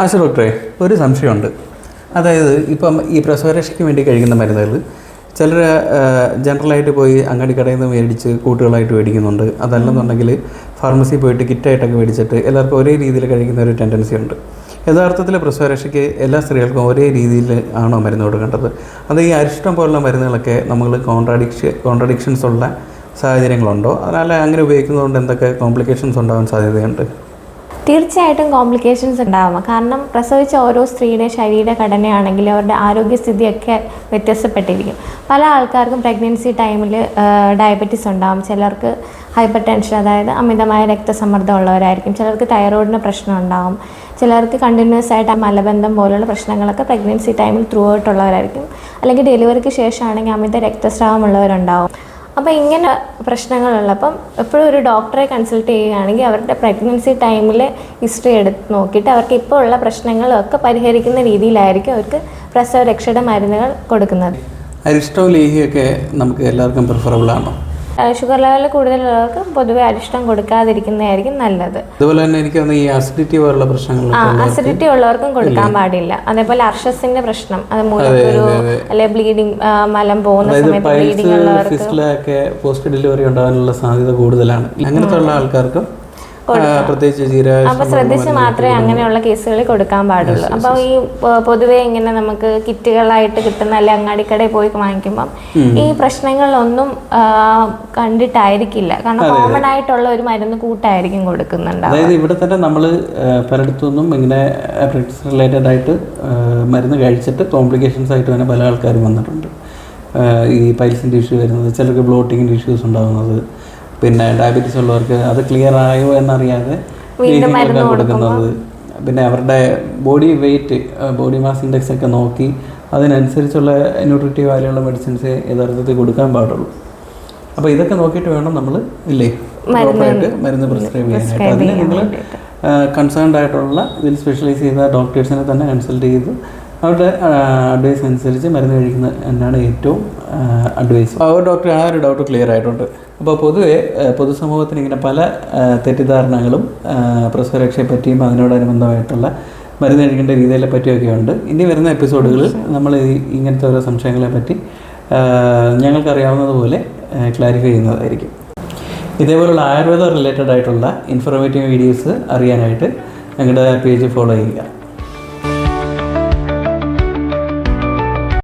ആശ ഡോക്ടറെ ഒരു സംശയമുണ്ട്. അതായത് ഇപ്പം ഈ പ്രസവരക്ഷയ്ക്ക് വേണ്ടി കഴിക്കുന്ന മരുന്നുകൾ ചിലർ ജനറലായിട്ട് പോയി അങ്ങാടി കടയിൽ നിന്ന് മേടിച്ച് കൂട്ടുകളായിട്ട് മേടിക്കുന്നുണ്ട്. അതല്ലെന്നുണ്ടെങ്കിൽ ഫാർമസി പോയിട്ട് കിറ്റായിട്ടൊക്കെ മേടിച്ചിട്ട് എല്ലാവർക്കും ഒരേ രീതിയിൽ കഴിക്കുന്ന ഒരു ടെൻഡൻസി ഉണ്ട്. യഥാർത്ഥത്തിൽ പ്രസവരക്ഷയ്ക്ക് എല്ലാ സ്ത്രീകൾക്കും ഒരേ രീതിയിൽ ആണോ മരുന്ന് കൊടുക്കേണ്ടത്? അത് ഈ അരിഷ്ടം പോലുള്ള മരുന്നുകളൊക്കെ നമ്മൾ കോൺട്രാഡിക്ഷൻ കോൺട്രഡിക്ഷൻസ് ഉള്ള സാഹചര്യങ്ങളുണ്ടോ? അതിനാൽ അങ്ങനെ ഉപയോഗിക്കുന്നതുകൊണ്ട് എന്തൊക്കെ കോംപ്ലിക്കേഷൻസ് ഉണ്ടാകാൻ സാധ്യതയുണ്ട്? തീർച്ചയായിട്ടും കോംപ്ലിക്കേഷൻസ് ഉണ്ടാവാം. കാരണം പ്രസവിച്ച ഓരോ സ്ത്രീയുടെ ശരീരഘടനയാണെങ്കിൽ അവരുടെ ആരോഗ്യസ്ഥിതിയൊക്കെ വ്യത്യസ്തപ്പെട്ടിരിക്കും പല ആൾക്കാർക്കും പ്രഗ്നൻസി ടൈമിൽ ഡയബറ്റീസ് ഉണ്ടാവും. ചിലർക്ക് ഹൈപ്പർ ടെൻഷൻ അതായത് അമിതമായ രക്തസമ്മർദ്ദം ഉള്ളവരായിരിക്കും ചിലർക്ക് തൈറോയിഡിന് പ്രശ്നം ഉണ്ടാവും. ചിലർക്ക് കണ്ടിന്യൂസ് ആയിട്ട് മലബന്ധം പോലുള്ള പ്രശ്നങ്ങളൊക്കെ പ്രഗ്നൻസി ടൈമിൽ ത്രൂ ആയിട്ടുള്ളവരായിരിക്കും അല്ലെങ്കിൽ ഡെലിവറിക്ക് ശേഷമാണെങ്കിൽ അമിത രക്തസ്രാവം ഉള്ളവരുണ്ടാവും അപ്പോൾ ഇങ്ങനെ പ്രശ്നങ്ങളുള്ളപ്പം എപ്പോഴും ഒരു ഡോക്ടറെ കൺസൾട്ട് ചെയ്യുകയാണെങ്കിൽ അവരുടെ പ്രഗ്നൻസി ടൈമിൽ ഹിസ്റ്ററി എടുത്ത് നോക്കിയിട്ട് അവർക്ക് ഇപ്പോൾ ഉള്ള പ്രശ്നങ്ങളൊക്കെ പരിഹരിക്കുന്ന രീതിയിലായിരിക്കും അവർക്ക് പ്രസവ രക്ഷയുടെ മരുന്നുകൾ കൊടുക്കുന്നത്. അരിഷ്ടവും ലേഹിയൊക്കെ നമുക്ക് എല്ലാവർക്കും പ്രിഫറബിൾ ആണോ? ഷുഗർ ലെവൽ കൂടുതലുള്ളവർക്ക് പൊതുവെ അരിഷ്ടം കൊടുക്കാതിരിക്കുന്നതായിരിക്കും നല്ലത്. അതുപോലെ തന്നെ എനിക്ക് ഈ അസിഡിറ്റി പോലുള്ള പ്രശ്നങ്ങൾ ആ അസിഡിറ്റി ഉള്ളവർക്കും കൊടുക്കാൻ പാടില്ല. അതേപോലെ അർഷസിന്റെ പ്രശ്നം അത് മൂലക്കൊരു അല്ലെ ബ്ലീഡിങ് മലം പോകുന്ന സമയത്ത് ബ്ലീഡിങ് ഉള്ളവർക്ക് പോസ്റ്റ് ഡെലിവറി ഉണ്ടാകാനുള്ള സാധ്യത കൂടുതലാണ്. അങ്ങനത്തെ ഉള്ള ആൾക്കാർക്കും പ്രത്യേകിച്ച് അപ്പൊ ശ്രദ്ധിച്ച് മാത്രമേ അങ്ങനെയുള്ള കേസുകളിൽ കൊടുക്കാൻ പാടുള്ളൂ. അപ്പോൾ ഈ പൊതുവെ ഇങ്ങനെ നമുക്ക് കിറ്റുകളായിട്ട് കിട്ടുന്ന അല്ലെ അങ്ങാടിക്കടയിൽ പോയി വാങ്ങിക്കുമ്പം ഈ പ്രശ്നങ്ങളൊന്നും കണ്ടിട്ടായിരിക്കില്ല. കാരണം കോമൺ ആയിട്ടുള്ള ഒരു മരുന്ന് കൂട്ടായിരിക്കും കൊടുക്കുന്നുണ്ടാവും അതായത് ഇവിടെ തന്നെ നമ്മൾ പലയിടത്തുനിന്നും ഇങ്ങനെ റിലേറ്റഡ് ആയിട്ട് മരുന്ന് കഴിച്ചിട്ട് കോംപ്ലിക്കേഷൻസ് ആയിട്ട് തന്നെ പല ആൾക്കാരും വന്നിട്ടുണ്ട്. ഈ പൈൽസിന്റെ ഇഷ്യൂ വരുന്നത് ചിലർക്ക് ബ്ലോട്ടിങ്ങിന്റെ ഇഷ്യൂസ് ഉണ്ടാകുന്നത് പിന്നെ ഡയബറ്റീസ് ഉള്ളവർക്ക് അത് ക്ലിയർ ആയോ എന്നറിയാതെ ലേഹ്യങ്ങളൊക്കെ കൊടുക്കുന്നത്. പിന്നെ അവരുടെ body weight body mass index ഒക്കെ നോക്കി അതിനനുസരിച്ചുള്ള ന്യൂട്രിറ്റീവ് വാല്യുള്ള മെഡിസിൻസ് യഥാർത്ഥത്തിൽ കൊടുക്കാൻ പാടുള്ളൂ. അപ്പോൾ ഇതൊക്കെ നോക്കിയിട്ട് വേണം നമ്മൾ ഇല്ലേ? പ്രോപ്പറായിട്ട് മരുന്ന് പ്രിസ്ക്രൈബ് ചെയ്യാനായിട്ട്. അതിന് നിങ്ങൾ കൺസേൺഡ് ആയിട്ടുള്ള ഇതിൽ സ്പെഷ്യലൈസ് ചെയ്ത ഡോക്ടേഴ്സിനെ തന്നെ കൺസൾട്ട് ചെയ്ത് അവരുടെ അഡ്വൈസ് അനുസരിച്ച് മരുന്ന് കഴിക്കുന്ന എന്നാണ് ഏറ്റവും അഡ്വൈസ് അവർ ഡോക്ടർ ആ ഒരു ഡൗട്ട് ക്ലിയർ ആയിട്ടുണ്ട്. അപ്പോൾ പൊതുവെ പൊതുസമൂഹത്തിന് ഇങ്ങനെ പല തെറ്റിദ്ധാരണകളും പ്രസവരക്ഷയെ പറ്റിയും അതിനോടനുബന്ധമായിട്ടുള്ള മരുന്ന് കഴിക്കേണ്ട രീതികളെ പറ്റിയൊക്കെ ഉണ്ട്. ഇനി വരുന്ന എപ്പിസോഡുകളിൽ നമ്മൾ ഇങ്ങനത്തെ ഓരോ സംശയങ്ങളെ പറ്റി ഞങ്ങൾക്കറിയാവുന്നതുപോലെ ക്ലാരിഫൈ ചെയ്യുന്നതായിരിക്കും. ഇതേപോലുള്ള ആയുർവേദ റിലേറ്റഡ് ആയിട്ടുള്ള ഇൻഫോർമേറ്റീവ് വീഡിയോസ് അറിയാനായിട്ട് ഞങ്ങളുടെ പേജ് ഫോളോ ചെയ്യുക.